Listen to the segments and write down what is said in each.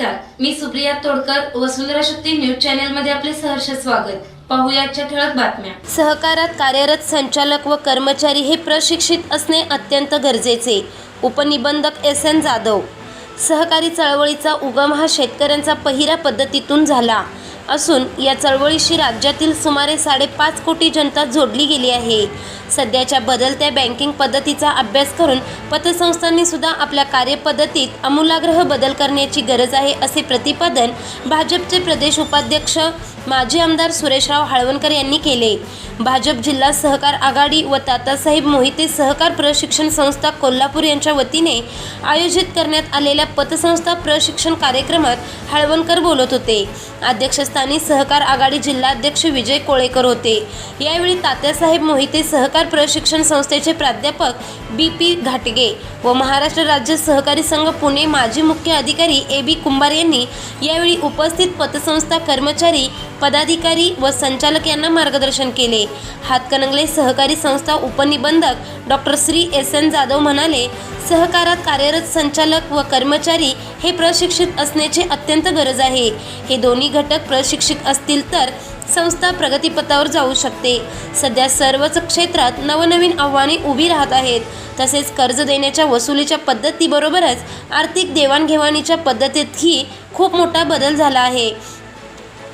नमस्कार. मी Supriya Todkar Vasundhara Shakti news channel मध्ये आपले सहर्ष स्वागत. पाहुयाच्या ठळक बातम्या. सहकारात कार्यरत संचालक व कर्मचारी हे प्रशिक्षित असणे अत्यंत गरजेचे उपनिबंधक एस एन जाधव. सहकारी चळवळीचा उगम हा शेतकऱ्यांचा पहिरा पद्धतीतून झाला. असून या चळवळीशी राज्यातील सुमारे साडेपाच कोटी जनता जोडली गेली आहे. सध्याच्या बदलत्या बँकिंग पद्धतीचा अभ्यास करून पतसंस्थांनी सुद्धा आपल्या कार्यपद्धतीत आमूलाग्रह बदल करण्याची गरज आहे असे प्रतिपादन भाजपचे प्रदेश उपाध्यक्ष माजी आमदार सुरेशराव हाळवणकर यांनी केले. भाजप जिल्हा सहकार आघाडी व तातासाहेब मोहिते सहकार प्रशिक्षण संस्था कोल्हापूर यांच्या वतीने आयोजित करण्यात आलेल्या पतसंस्था प्रशिक्षण कार्यक्रमात हळवणकर बोलत होते. अध्यक्षस्थानी सहकार आघाडी जिल्हाध्यक्ष विजय कोळेकर होते. यावेळी तात्यासाहेब मोहिते सहकार प्रशिक्षण संस्थेचे प्राध्यापक बी पी घाटगे व महाराष्ट्र राज्य सहकारी संघ पुणे माजी मुख्य अधिकारी ए बी कुंभार यांनी यावेळी उपस्थित पतसंस्था कर्मचारी पदाधिकारी व संचालक यांना मार्गदर्शन केले. हातकणंगले सहकारी संस्था उपनिबंधक doctor Shri S N Jadhav म्हणाले सहकारात कार्यरत संचालक व कर्मचारी हे प्रशिक्षित असण्याची अत्यंत गरज आहे. हे दोन्ही घटक प्रशिक्षित असतील तर संस्था प्रगतीपथावर जाऊ शकते. सध्या सर्वच क्षेत्रात नवनवीन आव्हाने उभी राहत आहेत. तसेच कर्ज देण्याच्या वसुलीच्या पद्धतीबरोबरच आर्थिक देवाणघेवाणीच्या पद्धतीतही खूप मोठा बदल झाला आहे.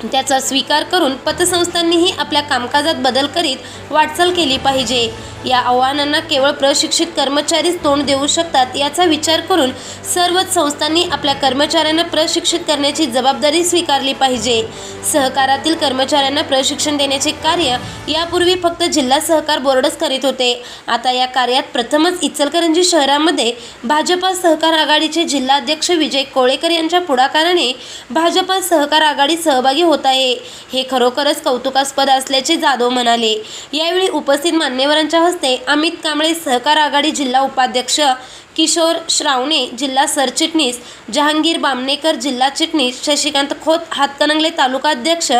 त्याचा स्वीकार करून पतसंस्थांनीही आपल्या कामकाजात बदल करीत वाटचाल केली पाहिजे. या आव्हानांना केवळ प्रशिक्षित कर्मचारीच तोंड देऊ शकतात याचा विचार करून सर्वच संस्थांनी आपल्या कर्मचाऱ्यांना प्रशिक्षित करण्याची जबाबदारी स्वीकारली पाहिजे. सहकारातील कर्मचाऱ्यांना प्रशिक्षण देण्याचे कार्य यापूर्वी फक्त जिल्हा सहकार बोर्डच करीत होते. आता या कार्यात प्रथमच इचलकरंजी शहरामध्ये भाजपा सहकार आघाडीचे जिल्हाध्यक्ष विजय कोळेकर यांच्या पुढाकाराने भाजपा सहकार आघाडी सहभागी होत आहे. हे खरोखरच कौतुकास्पद असल्याचे जाधव म्हणाले. यावेळी उपस्थित मान्यवरांच्या हस्ते अमित कांबळे सहकार आघाडी जिल्हा उपाध्यक्ष. किशोर श्रावणे जिल्हा सरचिटणीस. जहांगीर बामणेकर जिल्हा चिटणीस. शशिकांत खोत हातकणंगले तालुकाध्यक्ष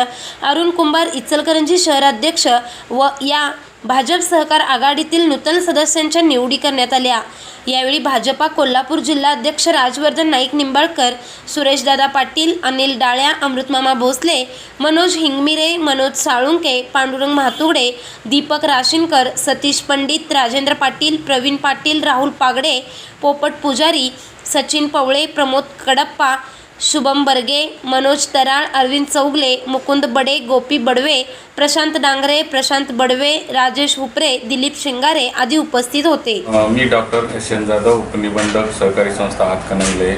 अरुण कुंभार इचलकरंजी शहराध्यक्ष. व या भाजप सहकार आघाडीतील नूतन सदस्यांच्या निवडी करण्यात आल्या. यावेळी भाजपा कोल्हापूर जिल्हाध्यक्ष राजवर्धन नाईक निंबाळकर सुरेशदादा पाटील अनिल डाळ्या अमृतमामा भोसले मनोज हिंगमिरे मनोज साळुंके पांडुरंग म्हातुगडे दीपक राशीनकर सतीश पंडित राजेंद्र पाटील प्रवीण पाटील राहुल पागडे पोपट पुजारी सचिन पवळे प्रमोद कडप्पा शुभम बर्गे मनोज तराळ अरविंद चौगले मुकुंद बडे गोपी बडवे प्रशांत डांगरे प्रशांत बडवे राजेश हुपरे दिलीप शिंगारे आदी उपस्थित होते. मी डॉक्टर एस एन जाधव उपनिबंधक सहकारी संस्था हातकणंगले.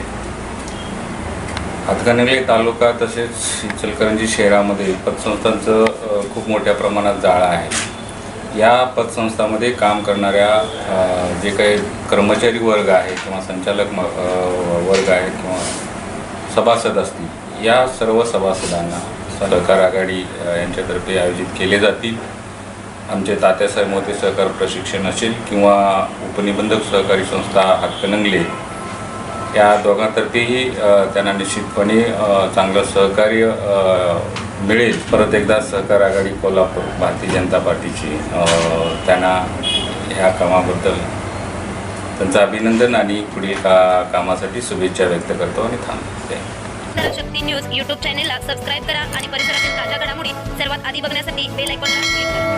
हातकणंगले तालुका तसेच इचलकरंजी शहरामध्ये पतसंस्थांचं खूप मोठ्या प्रमाणात जाळं आहे. या पतसंस्थामध्ये काम करणाऱ्या जे काही कर्मचारी वर्ग आहे किंवा संचालक म- वर्ग आहे किंवा सभासद असतील या सर्व सभासदांना सहकार आघाडी यांच्यातर्फे आयोजित केले जातील. आमचे तात्यासाहेब मोते सहकार प्रशिक्षण असेल किंवा उपनिबंधक सहकारी संस्था हातकणंगले या दोघांतर्फेही त्यांना निश्चितपणे चांगलं सहकार्य मिळेल. परत एकदा सहकार आघाडी कोल्हापूर भारतीय जनता पार्टीची त्यांना ह्या कामाबद्दल त्यांचं अभिनंदन आणि पुढील का कामासाठी शुभेच्छा व्यक्त करतो आणि थांबते. शक्ती न्यूज यूट्यूब चॅनेलला सबस्क्राईब करा आणि परिसरातील ताज्या घडामोडी सर्वात आधी बघण्यासाठी बेल आयकॉनला क्लिक करा.